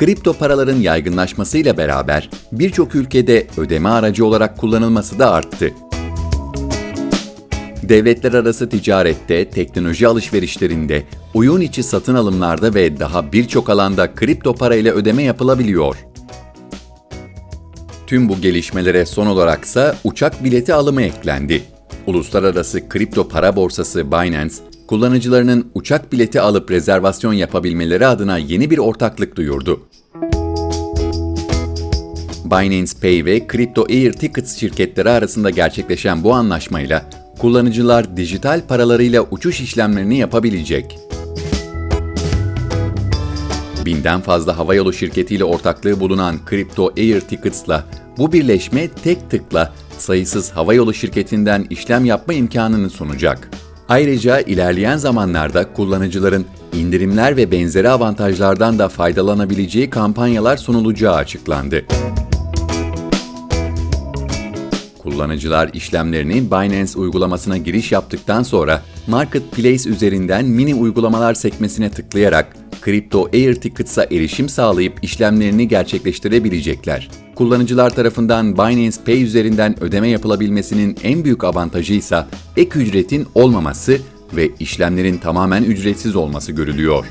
Kripto paraların yaygınlaşmasıyla beraber birçok ülkede ödeme aracı olarak kullanılması da arttı. Devletler arası ticarette, teknoloji alışverişlerinde, oyun içi satın alımlarda ve daha birçok alanda kripto para ile ödeme yapılabiliyor. Tüm bu gelişmelere son olaraksa uçak bileti alımı eklendi. Uluslararası kripto para borsası Binance, kullanıcılarının uçak bileti alıp rezervasyon yapabilmeleri adına yeni bir ortaklık duyurdu. Binance Pay ve Crypto Air Tickets şirketleri arasında gerçekleşen bu anlaşmayla kullanıcılar dijital paralarıyla uçuş işlemlerini yapabilecek. Binden fazla havayolu şirketiyle ortaklığı bulunan Crypto Air Tickets'la bu birleşme tek tıkla sayısız havayolu şirketinden işlem yapma imkanını sunacak. Ayrıca ilerleyen zamanlarda kullanıcıların indirimler ve benzeri avantajlardan da faydalanabileceği kampanyalar sunulacağı açıklandı. Kullanıcılar işlemlerini Binance uygulamasına giriş yaptıktan sonra Marketplace üzerinden mini uygulamalar sekmesine tıklayarak Crypto Air Tickets'a erişim sağlayıp işlemlerini gerçekleştirebilecekler. Kullanıcılar tarafından Binance Pay üzerinden ödeme yapılabilmesinin en büyük avantajı ise ek ücretin olmaması ve işlemlerin tamamen ücretsiz olması görülüyor.